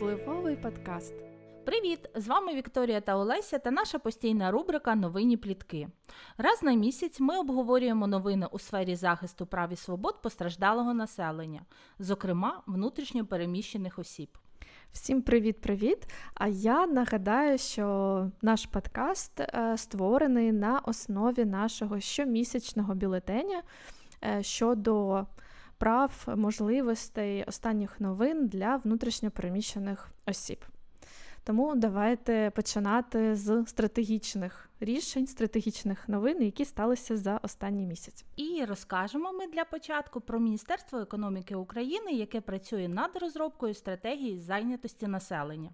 Впливовий подкаст. Привіт! З вами Вікторія та Олеся та наша постійна рубрика Новинні плітки. Раз на місяць ми обговорюємо новини у сфері захисту прав і свобод постраждалого населення, зокрема внутрішньо переміщених осіб. Всім привіт-привіт! А я нагадаю, що наш подкаст е, створений на основі нашого щомісячного бюлетеня е, щодо прав, можливостей останніх новин для внутрішньопереміщених осіб. Тому давайте починати з стратегічних рішень, стратегічних новин, які сталися за останній місяць. І розкажемо ми для початку про Міністерство економіки України, яке працює над розробкою стратегії зайнятості населення.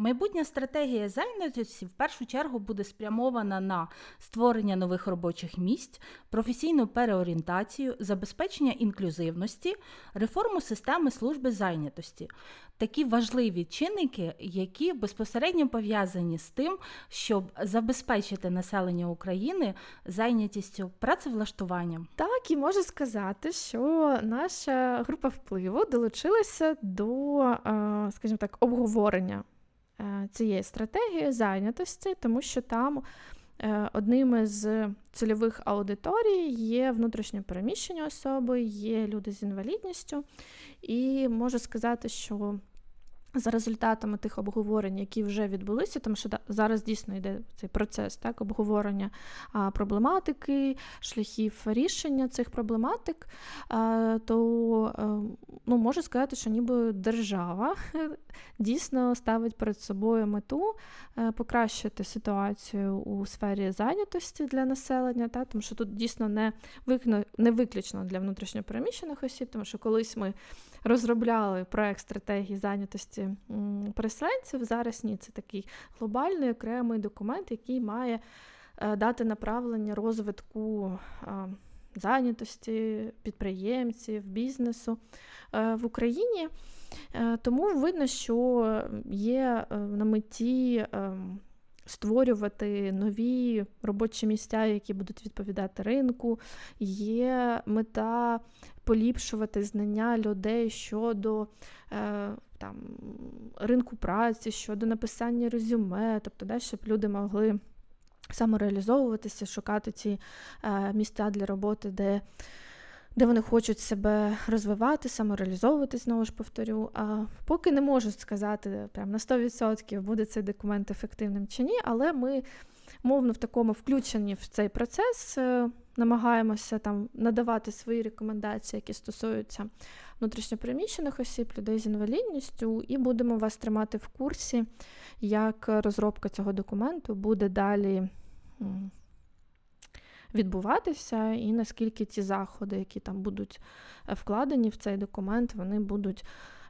Майбутня стратегія зайнятості в першу чергу буде спрямована на створення нових робочих місць, професійну переорієнтацію, забезпечення інклюзивності, реформу системи служби зайнятості. Такі важливі чинники, які безпосередньо пов'язані з тим, щоб забезпечити населення України зайнятістю працевлаштуванням. Так, і можу сказати, що наша група впливу долучилася до, е, скажімо так, обговорення цієї стратегії зайнятості, тому що там одними одним з цільових аудиторій є внутрішньо переміщення особи, є люди з інвалідністю, і можу сказати, що за результатами тих обговорень, які вже відбулися, тому що зараз дійсно йде цей процес так, обговорення проблематики, шляхів рішення цих проблематик, то е, ну, можу сказати, що ніби держава дійсно ставить перед собою мету е, покращити ситуацію у сфері зайнятості для населення, так, тому що тут дійсно не не виключно для внутрішньопереміщених осіб, тому що колись ми розробляли проект стратегії зайнятості переселенців. Зараз ні, це такий глобальний окремий документ, який має е, дати направлення розвитку зайнятості підприємців, бізнесу е, в Україні. Е, тому видно, що є на меті ем, створювати нові робочі місця, які будуть відповідати ринку. Є мета поліпшувати знання людей щодо е, там, ринку праці, щодо написання резюме, тобто, да, щоб люди могли самореалізовуватися, шукати ці е, місця для роботи, де де вони хочуть себе розвивати, самореалізовувати, знову ж повторю. А поки не можу сказати прям на 100% буде цей документ ефективним чи ні, але ми мовно в такому включенні в цей процес е, намагаємося там надавати свої рекомендації, які стосуються внутрішньопереміщених осіб, людей з інвалідністю, і будемо вас тримати в курсі, як розробка цього документу буде далі відбуватися, і наскільки ті заходи, які там будуть е, вкладені в цей документ, вони будуть.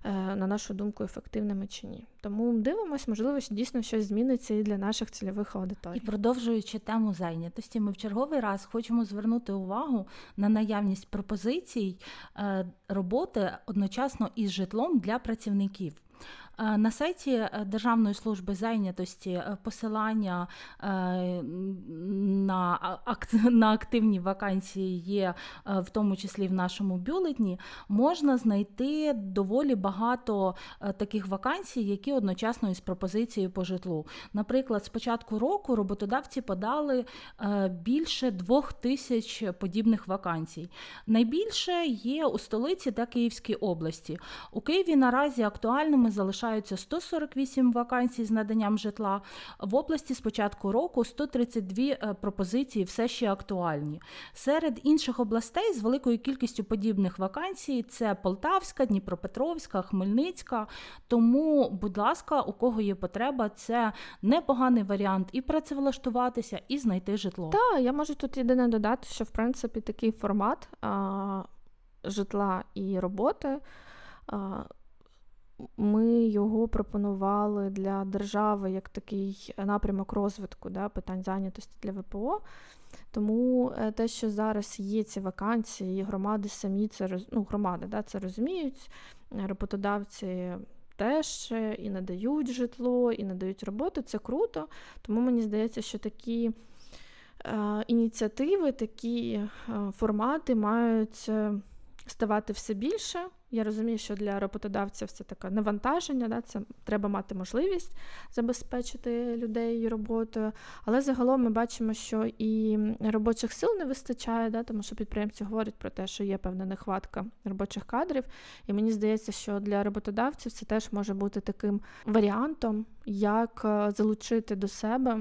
Е, на нашу думку, ефективними чи ні. Тому дивимось, можливо, дійсно щось зміниться і для наших цільових аудиторій. І продовжуючи тему зайнятості, ми в черговий раз хочемо звернути увагу на наявність пропозицій е, роботи одночасно із житлом для працівників. Е, на сайті е, Державної служби зайнятості е, посилання на на активні вакансії є, в тому числі в нашому бюлетні, можна знайти доволі багато таких вакансій, які одночасно із пропозицією по житлу. Наприклад, з початку року роботодавці подали більше двох тисяч подібних вакансій. Найбільше є у столиці та Київській області. У Києві наразі актуальними залишаються залишаються 148 вакансій з наданням житла. В області з початку року 132 е, пропозиції все ще актуальні. Серед інших областей з великою кількістю подібних вакансій це Полтавська, Дніпропетровська, Хмельницька. Тому, будь ласка, у кого є потреба, це непоганий варіант і працевлаштуватися, і знайти житло. Так, я можу тут єдине додати, що в принципі такий формат житла і роботи. Ми його пропонували для держави як такий напрямок розвитку да, питань зайнятості для ВПО. Тому е, те, що зараз є ці вакансії, громади самі це ну, громади да, це розуміють, роботодавці теж і надають житло, і надають роботу, це круто. Тому мені здається, що такі е, ініціативи, такі е, формати мають ставати все більше. Я розумію, що для роботодавців це таке навантаження, да, це треба мати можливість забезпечити людей роботою. Але загалом ми бачимо, що і робочих сил не вистачає, да, тому що підприємці говорять про те, що є певна нехватка робочих кадрів. І мені здається, що для роботодавців це теж може бути таким варіантом, як е, залучити до себе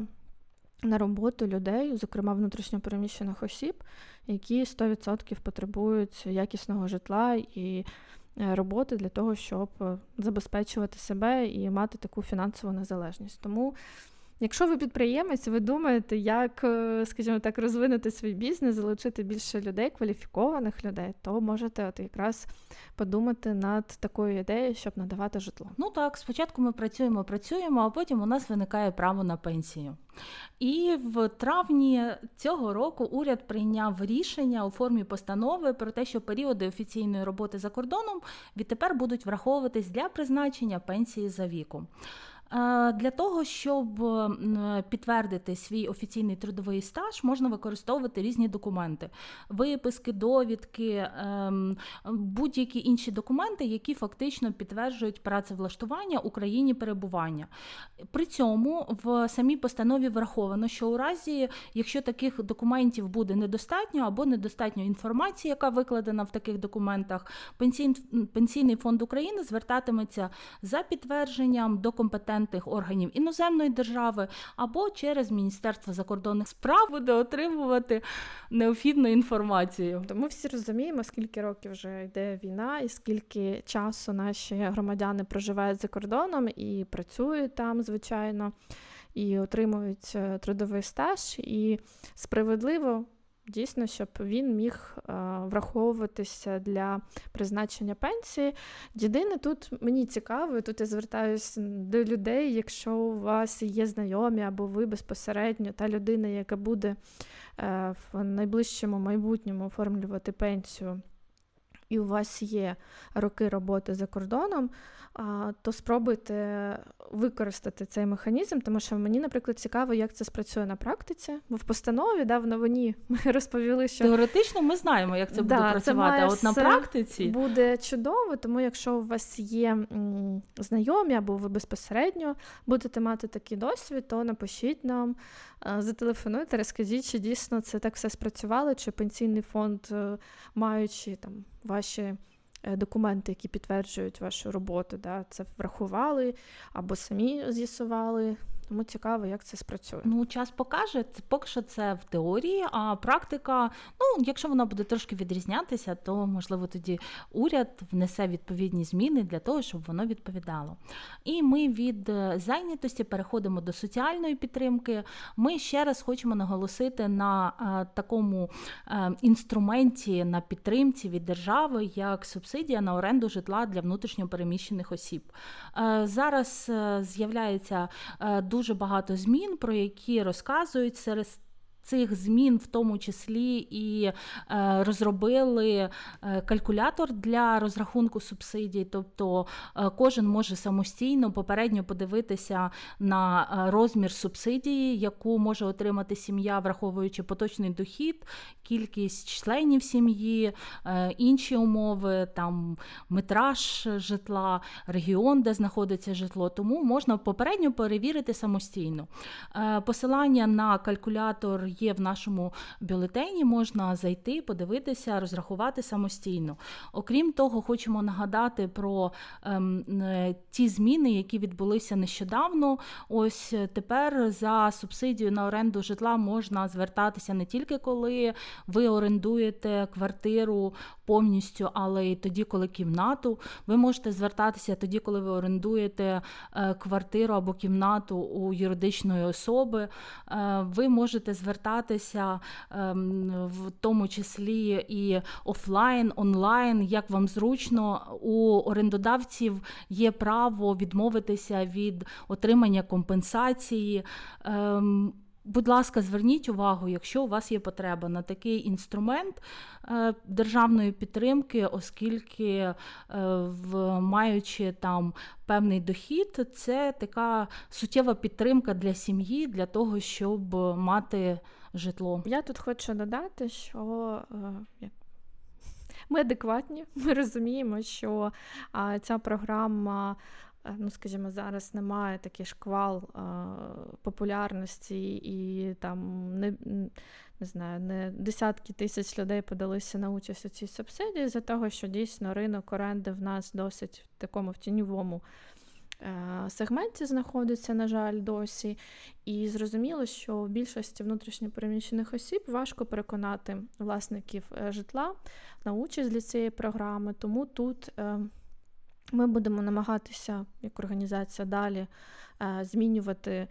на роботу людей, зокрема внутрішньопереміщених осіб, які 100% потребують якісного житла і е, роботи для того, щоб е, забезпечувати себе і мати таку фінансову незалежність. Тому Якщо ви підприємець, ви думаєте, як, е, скажімо так, розвинути свій бізнес, залучити більше людей, кваліфікованих людей, то можете от якраз подумати над такою ідеєю, щоб надавати житло. Ну так, спочатку ми працюємо, працюємо, а потім у нас виникає право на пенсію. І в травні цього року уряд прийняв рішення у формі постанови про те, що періоди офіційної роботи за кордоном відтепер будуть враховуватись для призначення пенсії за віком. Е, для того, щоб підтвердити свій офіційний трудовий стаж, можна використовувати різні документи, виписки, довідки, ем, будь-які інші документи, які фактично підтверджують працевлаштування Україні перебування. При цьому в самій постанові враховано, що у разі, якщо таких документів буде недостатньо або недостатньо інформації, яка викладена в таких документах, Пенсійний фонд України звертатиметься за підтвердженням до компетентних компетентних органів іноземної держави або через Міністерство закордонних справ буде отримувати необхідну інформацію. Ми всі розуміємо, скільки років вже йде війна, і скільки часу наші громадяни проживають за кордоном і працюють там, звичайно, і отримують е, трудовий стаж. І справедливо Дійсно, щоб він міг е, враховуватися для призначення пенсії. Єдине, тут мені цікаво, тут я звертаюся до людей, якщо у вас є знайомі або ви безпосередньо та людина, яка буде е, в найближчому майбутньому оформлювати пенсію. І у вас є роки роботи за кордоном, то спробуйте використати цей механізм, тому що мені, наприклад, цікаво, як це спрацює на практиці. Бо в постанові да, в новині ми розповіли, що теоретично ми знаємо, як це да, буде працювати. а от на практиці буде чудово, тому якщо у вас є знайомі або ви безпосередньо будете мати такий досвід, то напишіть нам, зателефонуйте, розкажіть, чи дійсно це так все спрацювало, чи пенсійний фонд, е, маючи там ваші. Е, документи, які підтверджують вашу роботу, да, це врахували або самі з'ясували. Тому цікаво, як це спрацює. Ну, час покаже, це поки що це в теорії, а практика, ну, якщо вона буде трошки відрізнятися, то можливо тоді уряд внесе відповідні зміни для того, щоб воно відповідало. І ми від е, зайнятості переходимо до соціальної підтримки. Ми ще раз хочемо наголосити на е, такому е, інструменті на підтримці від держави, як субсидія на оренду житла для внутрішньопереміщених осіб. Зараз з'являється дуже дуже багато змін, про які розказують серед цих змін, в тому числі і е, розробили е, калькулятор для розрахунку субсидій. Тобто е, кожен може самостійно попередньо подивитися на розмір субсидії, яку може отримати сім'я, враховуючи поточний дохід, кількість членів сім'ї, інші умови, там метраж житла, регіон, де знаходиться житло. Тому можна попередньо перевірити самостійно. Посилання на калькулятор є в нашому бюлетені, можна зайти, подивитися, розрахувати самостійно. Окрім того, хочемо нагадати про ем, е, ті зміни, які відбулися нещодавно. Ось тепер за субсидію на оренду житла можна звертатися не тільки коли ви орендуєте квартиру повністю, але й тоді, коли кімнату. Ви можете звертатися тоді, коли ви орендуєте е, квартиру або кімнату у юридичної особи. Е, ви можете звертатися ем, в тому числі і офлайн, онлайн, як вам зручно. У орендодавців є право відмовитися від отримання компенсації. Будь ласка, зверніть увагу, якщо у вас є потреба на такий інструмент е, державної підтримки, оскільки, е, маючи там певний дохід, це така суттєва підтримка для сім'ї, для того, щоб мати житло. Я тут хочу додати, що е, ми адекватні, ми розуміємо, що ця програма. Е, ну, скажімо, зараз немає такий шквал популярності, і там не не знаю, не десятки тисяч людей подалися на участь у цій субсидії, за того, що дійсно ринок оренди в нас досить в такому в тіньовому Е, сегменті знаходиться, на жаль, досі. І зрозуміло, що в більшості внутрішньопереміщених осіб важко переконати власників е, житла на участь для цієї програми. Тому тут е, ми будемо намагатися, як організація, далі змінювати.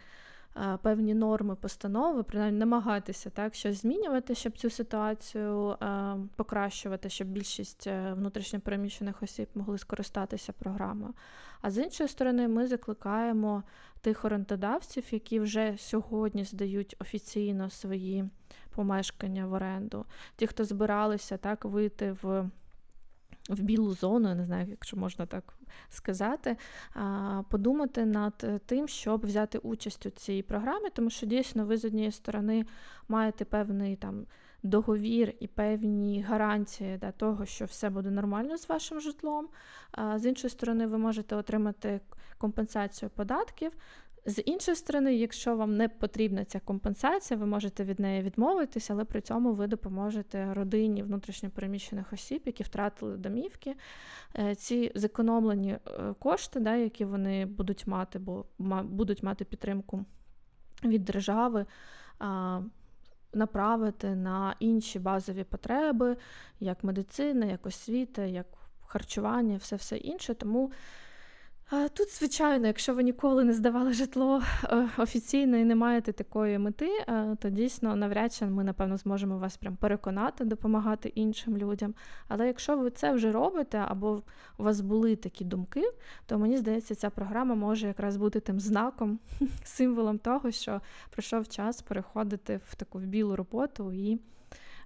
Певні норми постанови, принаймні намагатися так щось змінювати, щоб цю ситуацію е, покращувати, щоб більшість внутрішньопереміщених осіб могли скористатися програмою. А з іншої сторони, ми закликаємо тих орендодавців, які вже сьогодні здають офіційно свої помешкання в оренду, ті, хто збиралися так вийти в. В білу зону, я не знаю, якщо можна так сказати, подумати над тим, щоб взяти участь у цій програмі, тому що дійсно ви з однієї сторони маєте певний там договір і певні гарантії для того, що все буде нормально з вашим житлом. З іншої сторони, ви можете отримати компенсацію податків. З іншої сторони, якщо вам не потрібна ця компенсація, ви можете від неї відмовитися, але при цьому ви допоможете родині внутрішньопереміщених осіб, які втратили домівки. Е, ці зекономлені е, кошти, да, які вони будуть мати, бо будуть мати підтримку від держави направити на інші базові потреби, як медицина, як освіта, як харчування, все все інше. Тому Тут, звичайно, якщо ви ніколи не здавали житло е, офіційно і не маєте такої мети, е, то дійсно навряд чи ми, напевно, зможемо вас прям переконати, допомагати іншим людям. Але якщо ви це вже робите, або у вас були такі думки, то мені здається, ця програма може якраз бути тим знаком, символом того, що пройшов час переходити в таку білу роботу і.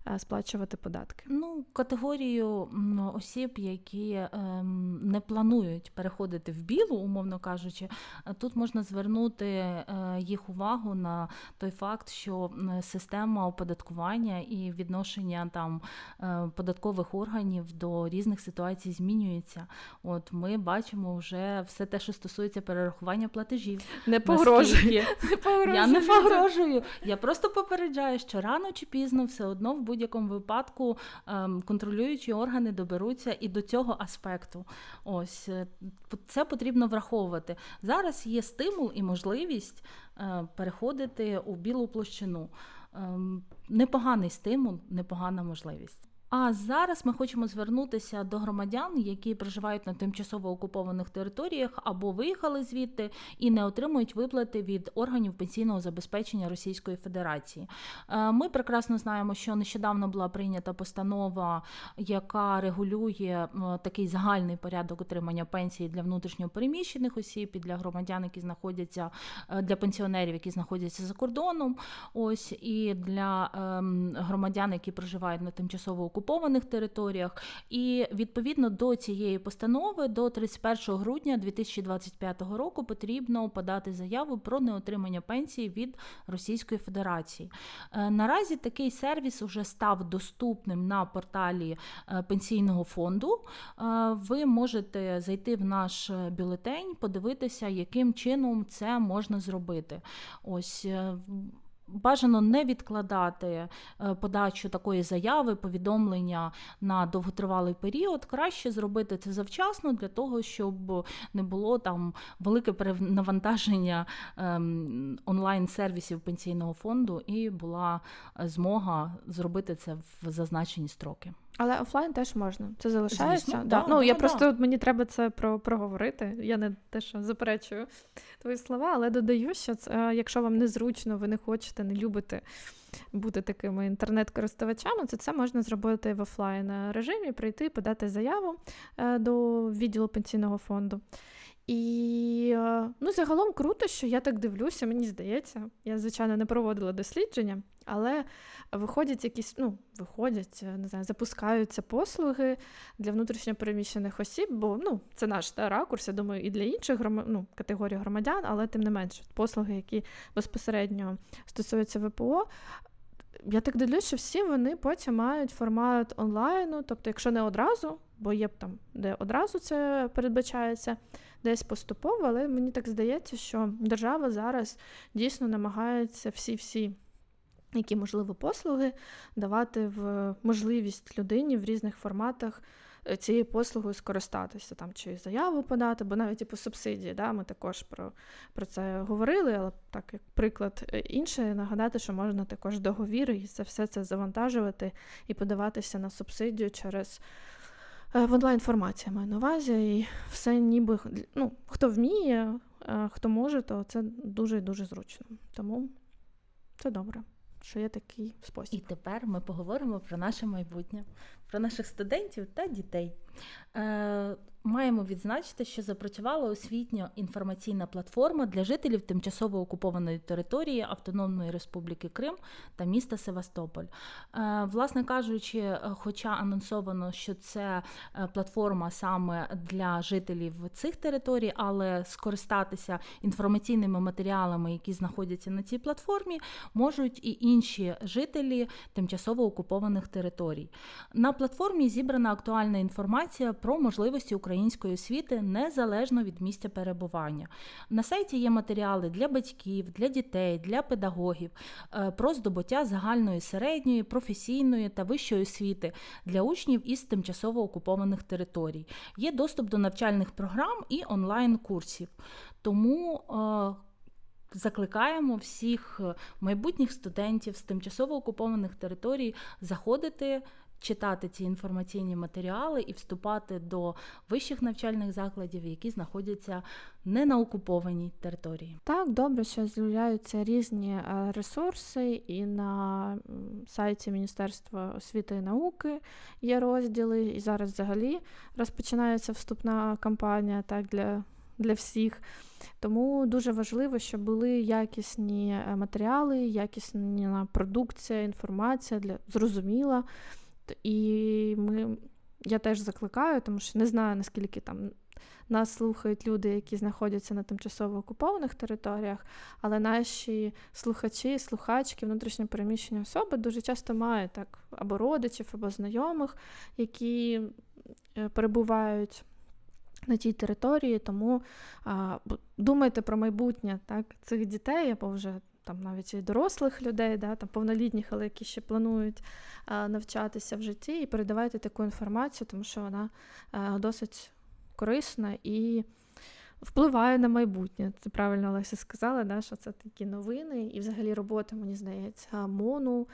Е, сплачувати податки? Ну, категорію осіб, які ем, не планують переходити в білу, умовно кажучи, е, тут можна звернути е, їх увагу на той факт, що система оподаткування і відношення там податкових органів до різних ситуацій змінюється. От ми бачимо вже все те, що стосується перерахування платежів. Не погрожує. Я не погрожую. Я просто попереджаю, що рано чи пізно все одно в будь-якому випадку ем, контролюючі органи доберуться і до цього аспекту. Ось е, це потрібно враховувати. Зараз є стимул і можливість е, переходити у білу площину. Ем, непоганий стимул, непогана можливість. А зараз ми хочемо звернутися до громадян, які проживають на тимчасово окупованих територіях або виїхали звідти і не отримують виплати від органів пенсійного забезпечення Російської Федерації. Е, ми прекрасно знаємо, що нещодавно була прийнята постанова, яка регулює такий загальний порядок отримання пенсії для внутрішньопереміщених осіб і для громадян, які знаходяться е, для пенсіонерів, які знаходяться за кордоном. Ось і для ем, громадян, які проживають на тимчасово окупованих окупованих територіях. І відповідно до цієї постанови до 31 грудня 2025 року потрібно подати заяву про неотримання пенсії від Російської Федерації. Е, наразі такий сервіс вже став доступним на порталі е, пенсійного фонду. Е, ви можете зайти в наш бюлетень, подивитися, яким чином це можна зробити. Ось Бажано не відкладати е, подачу такої заяви, повідомлення на довготривалий період. Краще зробити це завчасно для того, щоб не було там велике перенавантаження ем, онлайн-сервісів пенсійного фонду, і була е, змога зробити це в зазначені строки. Але офлайн теж можна. Це залишається. Звісно, да. да, ну да, я да. просто мені треба це про проговорити. Я не те, що заперечую твої слова, але додаю, що це, е, якщо вам незручно, ви не хочете, не любите бути такими інтернет-користувачами, то це можна зробити в офлайн режимі, прийти, подати заяву е, до відділу пенсійного фонду. І е, ну, загалом круто, що я так дивлюся, мені здається. Я, звичайно, не проводила дослідження, але виходять якісь, ну, виходять, не знаю, запускаються послуги для внутрішньопереміщених осіб, бо ну, це наш та, ракурс, я думаю, і для інших гром... ну, категорій громадян, але тим не менше, послуги, які безпосередньо стосуються ВПО. я так дивлюсь, що всі вони потім мають формат онлайну, тобто, якщо не одразу, бо є там, де одразу це передбачається, десь поступово, але мені так здається, що держава зараз дійсно намагається всі-всі. Які можливо послуги давати в можливість людині в різних форматах Е, цією послугою скористатися, там чи заяву подати, бо навіть і по субсидії, да, ми також про про це говорили, але так як приклад е, інший, нагадати, що можна також договір і це все це завантажувати і подаватися на субсидію через е, в онлайн формація маю на увазі, і все ніби ну, хто вміє, хто може, то це дуже дуже зручно. Тому це добре. Що є такий спосіб. І тепер ми поговоримо про наше майбутнє про наших студентів та дітей. Е, маємо відзначити, що запрацювала освітньо інформаційна платформа для жителів тимчасово окупованої території Автономної Республіки Крим та міста Севастополь. Е, власне кажучи, хоча анонсовано, що це е, платформа саме для жителів цих територій, але скористатися інформаційними матеріалами, які знаходяться на цій платформі, можуть і інші жителі тимчасово окупованих територій. На платформі зібрана актуальна інформація про можливості української освіти незалежно від місця перебування. На сайті є матеріали для батьків, для дітей, для педагогів е, про здобуття загальної середньої, професійної та вищої освіти для учнів із тимчасово окупованих територій. Є доступ до навчальних програм і онлайн-курсів. Тому е, Закликаємо всіх майбутніх студентів з тимчасово окупованих територій заходити читати ці інформаційні матеріали і вступати до вищих навчальних закладів, які знаходяться не на окупованій території. Так, добре, що з'являються різні е, ресурси, і на сайті Міністерства освіти і науки є розділи, і зараз взагалі розпочинається вступна кампанія так для. Для всіх. Тому дуже важливо, щоб були якісні е, матеріали, якісна продукція, інформація для зрозуміла і ми, я теж закликаю, тому що не знаю, наскільки там нас слухають люди, які знаходяться на тимчасово окупованих територіях, але наші слухачі, слухачки, внутрішньо переміщені особи дуже часто мають так або родичів, або знайомих, які е, перебувають. На тій території, тому а, думайте про майбутнє так, цих дітей, або вже там навіть і дорослих людей, да, там повнолітніх, але які ще планують а, навчатися в житті, і передавайте таку інформацію, тому що вона а, досить корисна і впливає на майбутнє. Це правильно Олеся сказала, да, що це такі новини, і взагалі робота, мені здається, МОНу,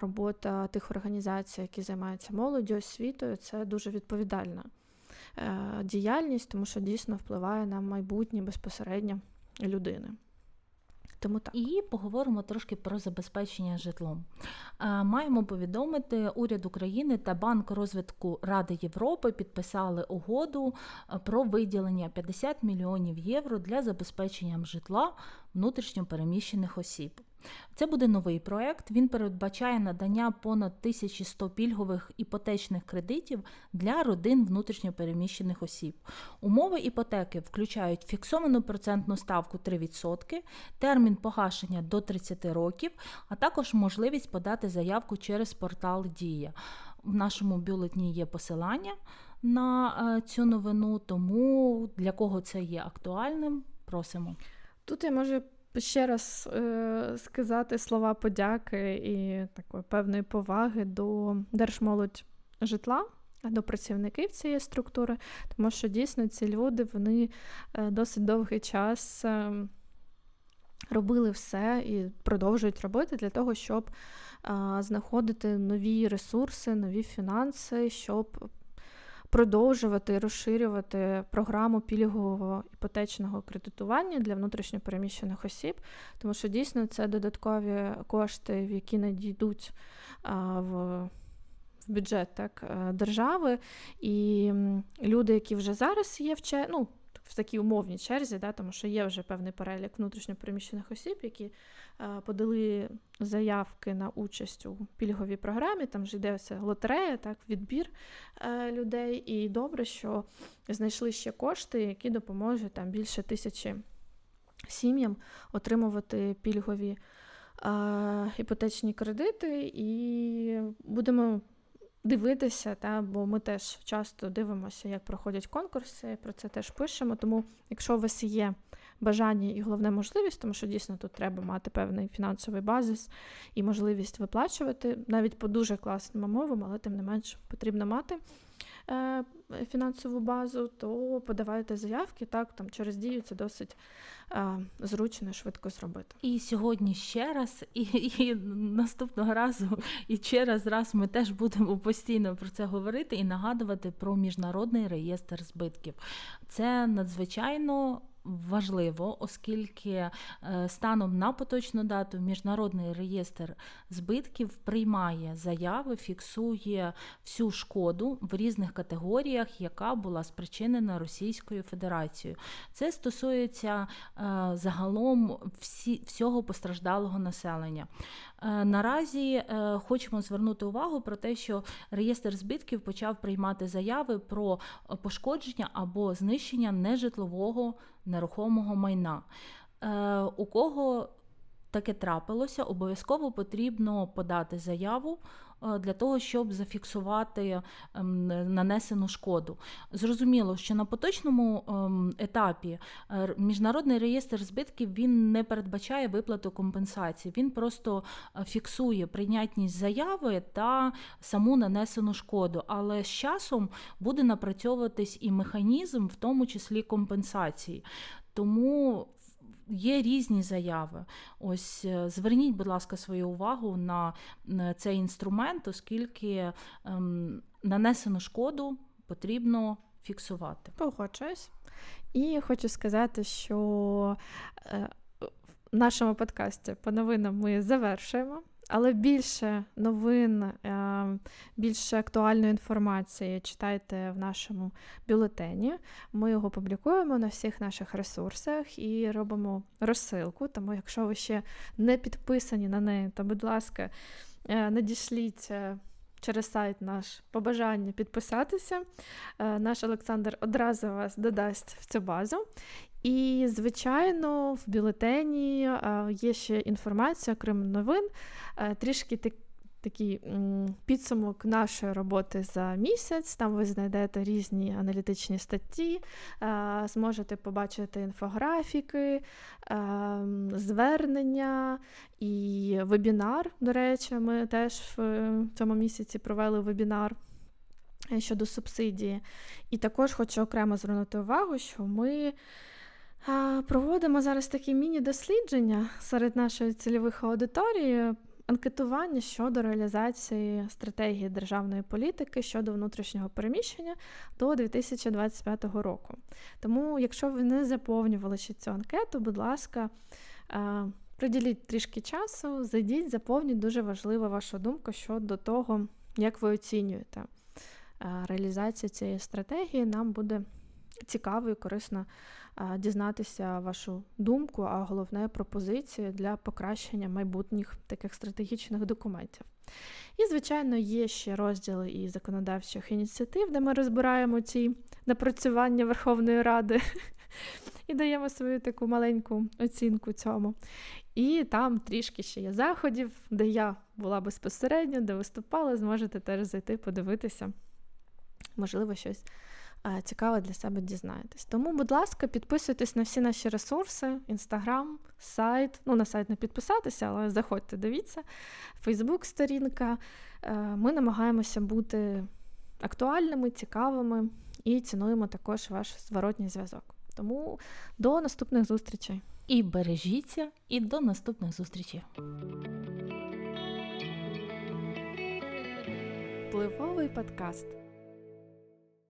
робота тих організацій, які займаються молоддю, освітою, це дуже відповідальна діяльність, тому що дійсно впливає на майбутнє безпосередньо людини. Тому так. І поговоримо трошки про забезпечення житлом. Маємо повідомити, уряд України та Банк розвитку Ради Європи підписали угоду про виділення 50 мільйонів євро для забезпечення житла внутрішньопереміщених осіб. Це буде новий проект. Він передбачає надання понад 1100 пільгових іпотечних кредитів для родин внутрішньопереміщених осіб. Умови іпотеки включають фіксовану процентну ставку 3%, термін погашення до 30 років, а також можливість подати заявку через портал Дія. В нашому бюлетні є посилання на е, цю новину, тому для кого це є актуальним, просимо. Тут я можу ще раз е, сказати слова подяки і такої певної поваги до держмолодь житла. До працівників цієї структури, тому що дійсно ці люди вони е, досить довгий час е, робили все і продовжують робити для того, щоб е, знаходити нові ресурси, нові фінанси, щоб продовжувати розширювати програму пільгового іпотечного кредитування для внутрішньопереміщених осіб, тому що дійсно це додаткові кошти, які надійдуть в. В бюджет так, е, держави, і люди, які вже зараз є в ну, в такій умовній черзі, да, тому що є вже певний перелік внутрішньопереміщених осіб, які Е, подали заявки на участь у пільговій програмі. Там ж йде лотерея, так, відбір е, людей. І добре, що знайшли ще кошти, які допоможуть там більше тисячі сім'ям отримувати пільгові іпотечні кредити, і будемо дивитися, та, бо ми теж часто дивимося, як проходять конкурси, про це теж пишемо. Тому, якщо у вас є бажання і головне можливість, тому що дійсно тут треба мати певний фінансовий базис і можливість виплачувати навіть по дуже класним умовам, але тим не менш потрібно мати. Фінансову базу, то подавайте заявки. Так, там через дію це досить а, зручно швидко зробити. І сьогодні ще раз, і і наступного разу, і через раз ми теж будемо постійно про це говорити і нагадувати про міжнародний реєстр збитків. Це надзвичайно важливо, оскільки е, станом на поточну дату міжнародний реєстр збитків приймає заяви, фіксує всю шкоду в різних категоріях, яка була спричинена Російською Федерацією. Це стосується е, загалом всі, всього постраждалого населення. Е, наразі хочемо звернути увагу про те, що реєстр збитків почав приймати заяви про пошкодження або знищення нежитлового нерухомого майна. Е, У кого таке трапилося, обов'язково потрібно подати заяву. Е, для того, щоб зафіксувати ем, нанесену шкоду. Зрозуміло, що на поточному ем, етапі е, міжнародний реєстр збитків він не передбачає виплату компенсації, він просто е, фіксує прийнятність заяви та саму нанесену шкоду. Але з часом буде напрацьовуватись і механізм, в тому числі компенсації. Тому Є різні заяви. Ось е, зверніть, будь ласка, свою увагу на цей інструмент, оскільки ем, нанесену шкоду потрібно фіксувати. Погоджуюсь. І хочу сказати, що е, в нашому подкасті по новинам ми завершуємо. Але більше новин, е, більше актуальної інформації читайте в нашому бюлетені. Ми його публікуємо на всіх наших ресурсах і робимо розсилку. Тому, якщо ви ще не підписані на неї, то, будь ласка, е, надішліть. Е, через сайт наш побажання підписатися. Наш Олександр одразу вас додасть в цю базу. І, звичайно, в бюлетені є ще інформація, окрім новин, трішки такий підсумок нашої роботи за місяць. Там ви знайдете різні аналітичні статті, зможете побачити інфографіки, звернення і вебінар. До речі, ми теж в цьому місяці провели вебінар. Е, щодо субсидії. І також хочу окремо звернути увагу, що ми Проводимо зараз такі міні-дослідження серед нашої цільових аудиторії, анкетування щодо реалізації стратегії державної політики щодо внутрішнього переміщення до 2025 року. Тому, якщо ви не заповнювали ще цю анкету, будь ласка, приділіть трішки часу, зайдіть, заповніть дуже важлива ваша думка щодо того, як ви оцінюєте реалізацію цієї стратегії. Нам буде цікаво і корисно дізнатися вашу думку, а головне пропозиції для покращення майбутніх таких стратегічних документів. І, звичайно, є ще розділи і законодавчих ініціатив, де ми розбираємо ці напрацювання Верховної Ради і даємо свою таку маленьку оцінку цьому. І там трішки ще є заходів, де я була безпосередньо, де виступала, зможете теж зайти, подивитися, можливо, щось цікаве для себе дізнаєтесь. Тому, будь ласка, підписуйтесь на всі наші ресурси: Інстаграм, сайт. Ну, на сайт не підписатися, але заходьте, дивіться, Фейсбук-сторінка. Е, ми намагаємося бути актуальними, цікавими і цінуємо також ваш зворотній зв'язок. Тому до наступних зустрічей. І бережіться, і до наступних зустрічей. Впливовий подкаст.